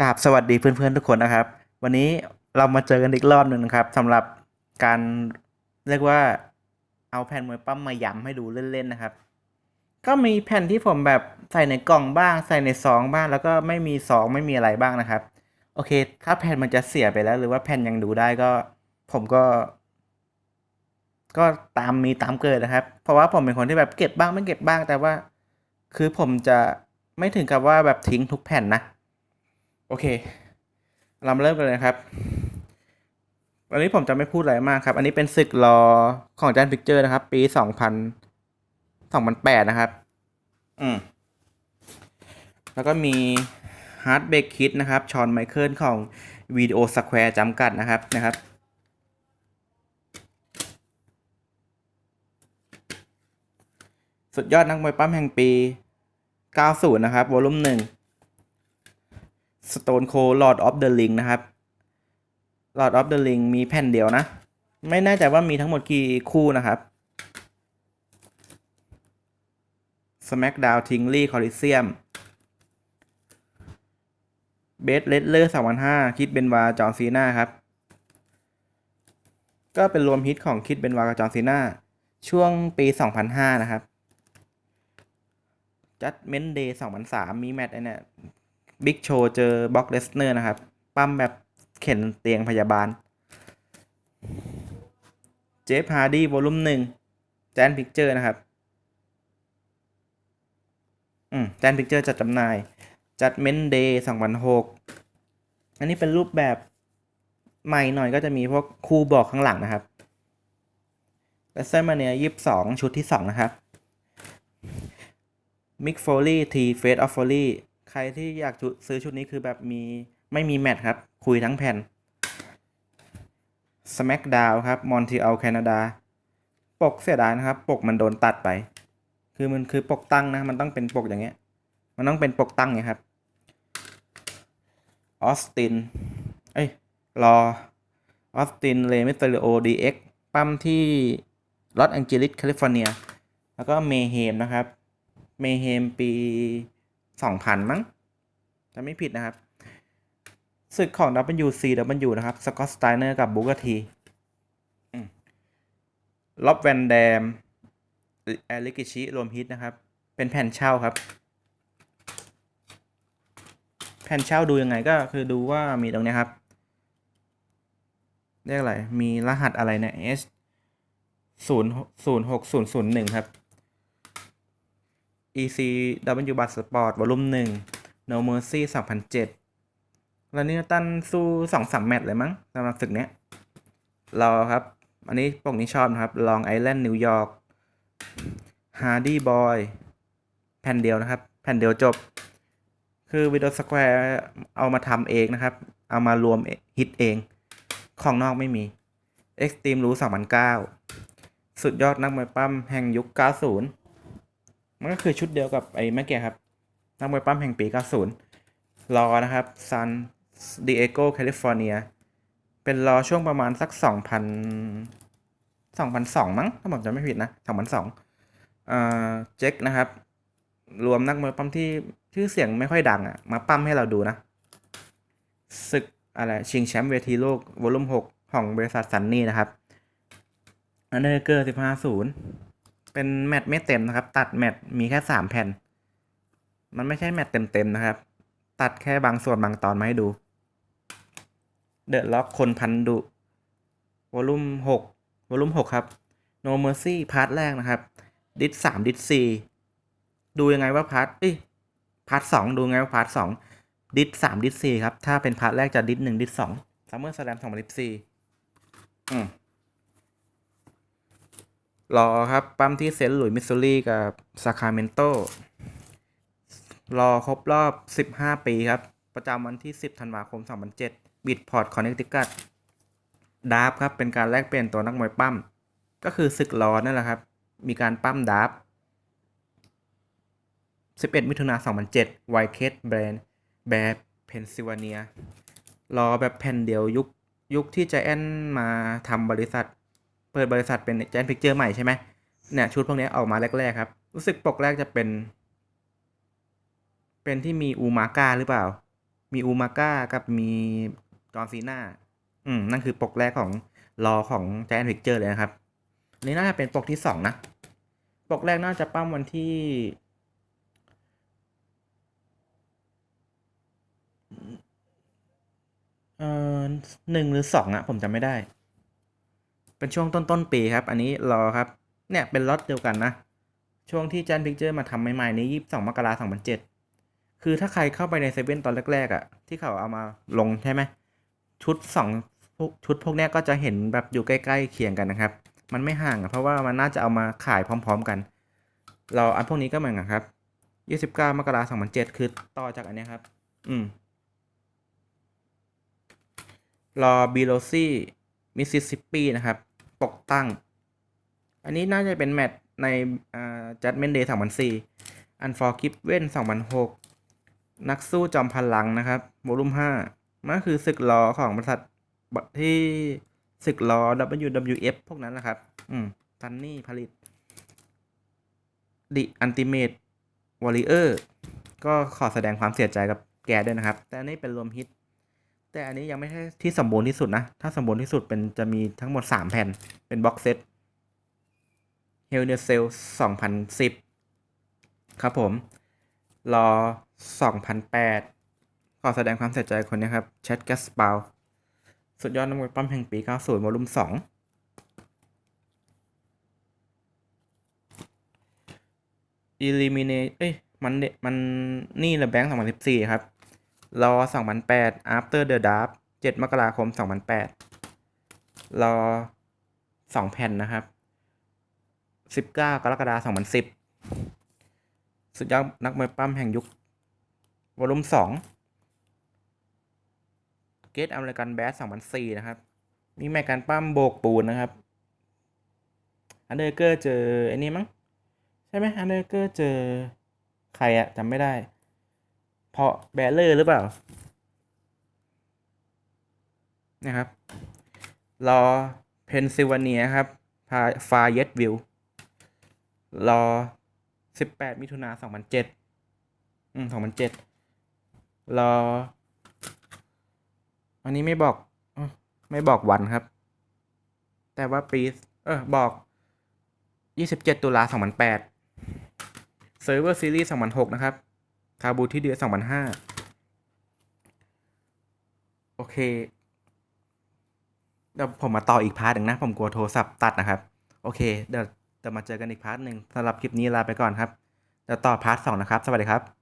กราบสวัสดีเพื่อนๆทุกคนนะครับ วันนี้เรามาเจอกันอีกรอบหนึ่งนะครับสำหรับการเรียกว่าเอาแผ่นมวยปั้มมาย้ำให้ดูเล่นๆนะครับ ก็มีแผ่นที่ผมแบบใส่ในกล่องบ้าง ใส่ในซองบ้าง แล้วก็ไม่มีซองไม่มีอะไรบ้างนะครับ โอเค ถ้าแผ่นมันจะเสียไปแล้ว หรือว่าแผ่นยังดูได้ก็ ผมก็ ก็ตามมีตามเกิดนะครับ เพราะว่าผมเป็นคนที่แบบเก็บบ้างไม่เก็บบ้างแต่ว่า คือผมจะไม่ถึงกับว่าแบบทิ้งทุกแผ่นนะ โอเค เรามาเริ่มกันเลยนะครับ วันนี้ผมจะไม่พูดอะไรมากครับ อันนี้เป็นศึกรอของจานพิกเจอร์นะครับ ปีสองพันสองพันแปดนะครับ อืม แล้วก็มีฮาร์ดเบกคิดนะครับ ชอนไมเคิลของวิดีโอสแควร์จำกัดนะครับนะครับสุดยอดนักมวยปั้มแห่งปี 90 นะครับ วอลลุ่มหนึ่ง Stone Cold Lord of the Ring นะครับ Lord of the Ring มีแผ่นเดียวนะ ไม่แน่ใจว่ามีทั้งหมดกี่คู่นะครับ SmackDown t i n g l y Coliseum เบสเลดเลอร์2005คิดเบนวาจอห์นซีนาครับ ก็เป็นรวมฮิตของคิดเบนวากับจอห์นซีนาช่วงปี 2005 นะครับจัดเมนเดย์2003 มีแมตช์ไอเนี่ย บิ๊กโชว์เจอบ็อกเลสเนอร์นะครับ ปั้มแบบเข็นเตียงพยาบาล เจฟฮาร์ดี้วอลุ่มหนึ่งแจนพิกเจอร์นะครับ อืมแจนพิกเจอร์จัดจำหน่าย จัดเมนเดย์2006อันนี้เป็นรูปแบบใหม่หน่อยก็จะมีพวกคู่บอกข้างหลังนะครับและเซอร์มาเนีย22ชุดที่2นะครับมิกโฟลี่ทีเฟสออฟโฟลี่ ใครที่อยากชุดซื้อชุดนี้คือแบบมีไม่มีแมทครับ คุยทั้งแผ่น Smackdown ครับมอนทรีออลแคนาดาปกเสียดายนะครับ ปกมันโดนตัดไป คือมันคือปกตั้งนะ มันต้องเป็นปกอย่างเงี้ย มันต้องเป็นปกตั้งไงครับออสตินเอ้ยรอออสตินเลมิสเตอริโอดีเอ็กปั้มที่ลอสแองเจลิสแคลิฟอร์เนีย แล้วก็เมเฮมนะครับ เมเฮมปี สองพันมั้งจะไม่ผิดนะครับ ศึกของ WCW นะครับ สกอตสไตเนอร์กับบุกทีล็อบแวนแดมแอลิกิชิรวมฮิตนะครับ เป็นแผ่นเช่าครับ แผ่นเช่าดูยังไงก็คือดูว่ามีตรงนี้ครับ เรียกอะไร มีรหัสอะไรเนี่ย S ศูนย์ศูนย์หกศู ECW b a s Sport วอลุ่มหนึ่ง No Mercy 2007แล้วนี่ตั้นสู้สองสามแมตช์เลยมั้งสำหรับศึกเนี้ยรอครับ อันนี้ปกนี้ชอบนะครับลองไอแลนด์นิวยอร์ก Hardy Boy แผ่นเดียวนะครับ แผ่นเดียวจบ คือวิดีโอสแควร์เอามาทำเองนะครับ เอามารวมฮิตเอง ของนอกไม่มี Extreme รู้2009 สุดยอดนักมวยปั้มแห่งยุค 90 มันก็คือชุดเดียวกับไอ้เมื่อกี้ครับนักมวยปั้มแห่งปี 90 รอนะครับซันดิเอโกแคลิฟอร์เนีย เป็นรอช่วงประมาณสัก 2,000 2,002มั้งถ้าผมจำไม่ผิดนะ2,002เอ่าเจ็คนะครับ รวมนักมวยปั้มที่ชื่อเสียงไม่ค่อยดังอะ่ะ มาปั้มให้เราดูนะ ศึกอะไร ชิงแชมป์เวทีโลกวอลุ่ม 6 ของบริษัทซันนี่นะครับ อันเดอร์เกอร์ 15-0 เป็นแมตช์ไม่เต็มนะครับ ตัดแมตช์มีแค่สามแผ่น มันไม่ใช่แมตช์เต็มๆนะครับ ตัดแค่บางส่วนบางตอนมาให้ดู เดอะล็อกคนพันดุวอลุ่มหกวอลุ่มหกครับ No Mercy พาร์ทแรกนะครับ ดิสสามดิสสี่ดูยังไงว่าพาร์ทเอ้ยพาร์ทสองดูไงว่าพาร์ทสองดิสสามดิสสี่ครับ ถ้าเป็นพาร์ทแรกจะดิสหนึ่งดิสสองซัมเมอร์สแลมสองพันสิบสี่อืม รอครับ ปั๊มที่เซนต์หลุยส์มิสซูรีกับซาคราเมนโต รอครบรอบ 15 ปีครับ ประจำวันที่ 10 ธันวาคม 2007 บิดพอร์ตคอนเนคติคัตดาร์ฟครับ เป็นการแลกเปลี่ยนตัวนักมวยปั้ม ก็คือศึกรอนั่นแหละครับ มีการปั้มดาร์ฟ11 มิถุนา2007 ไวเคสแบรนด์แบร์เพนซิลเวเนีย รอแบบแผ่นเดียวยุคยุคที่ใจแอนมาทำบริษัท ปิดบริษัทเป็นแจนพิกเจอร์ใหม่ใช่ไหมเนี่ยชุดพวกนี้ออกมาแรกๆครับ รู้สึกปกแรกจะเป็น เป็นที่มีอูมาก้าหรือเปล่า มีอูมาก้ากับมีจอร์นซีนาอืมนั่นคือปกแรกของรอของ Giant Picture เลยนะครับนนี้น่าจะเป็นปกที่สองนะ ปกแรกน่าจะปั้มวันที่เอ่อหนึ่งหรือสองอะผมจำไม่ได้ เป็นช่วงต้นต้นๆปีครับ อันนี้รอครับ เนี่ยเป็นล็อตเดียวกันนะ ช่วงที่จันพิกเจอร์มาทำใหม่ๆนี้ยี่สิบสองมกราสองพันเจ็ดคือถ้าใครเข้าไปในเซเว่นตอนแรกๆอะที่เขาเอามาลงใช่ไหมชุดสองชุดพวกนี้ก็จะเห็นแบบอยู่ใกล้ๆเคียงกันนะครับ มันไม่ห่างอะเพราะว่ามันน่าจะเอามาขายพร้อม ๆกัน เราอันพวกนี้ก็เหมือนกันครับยี่สิบเก้ามกราสองพันเจ็ดคือต่อจากอันนี้ครับ อืมรอบิโลซี่มิสซิสซิปปีนะครับ ปกตั้ง อันนี้น่าจะเป็นแมตช์ในจัดเมนเดย์สองพันสี่อันฟอร์กิฟเว่นสองพันหกนักสู้จอมพลังนะครับโวลุ่มห้ามันคือศึกล้อของบริษัทที่ศึกล้อ WWF พวกนั้นนะครับ อืมซันนี่ผลิต The Ultimate Warrior ก็ขอแสดงความเสียใจกับแกด้วยนะครับ แต่อันนี้เป็นรวมฮิต แต่อันนี้ยังไม่ใช่ที่สมบูรณ์ที่สุดนะ ถ้าสมบูรณ์ที่สุดเป็นจะมีทั้งหมด 3 แผ่น เป็นบ็อกเซต Hell in a Cell 2010 ครับผม รอ 2008 ขอแสดงความเสียใจคนนี้ครับแชทแกสปาวสุดยอดนักมวยปั้มแห่งปี 90 วอลุ่ม2 Eliminate เอ้ย มันเดมันนี่แหละแบงค์2014 ครับ รอ2008 after the dark 7 มกราคม 2008 รอ 2 แผ่นนะครับ 19 กรกฎาคม 2010 สุดยอดนักมวยปั้มแห่งยุควอลุ่ม2เกตอเมริกันแบส2004 นะครับ มีแมกการปั้มโบกปูนนะครับ อันเดอร์เกอร์เจอไอ้นี่มั้ง ใช่ไหมอันเดอร์เกอร์เจอใครอะจำไม่ได้ เพาะแบลเลอร์หรือเปล่า นะครับ รอเพนซิลเวเนียครับพาฟาเยตวิลรอ 18 มิถุนา2007 อืม 2007 รอ อันนี้ไม่บอกอไม่บอกวันครับ แต่ว่าปี เออ บอก 27 ตุลา2008เซิร์ฟเวอร์ซีรีส์2006 นะครับ คาบูที่เดือน2005โอเคเดี๋ยวผมมาต่ออีกพาร์ทหนึ่งนะ ผมกลัวโทรศัพท์ตัดนะครับ โอเค เดี๋ยวจะมาเจอกันอีกพาร์ทหนึ่งสำหรับคลิปนี้ลาไปก่อนครับ เดี๋ยวต่อพาร์ทสองนะครับ สวัสดีครับ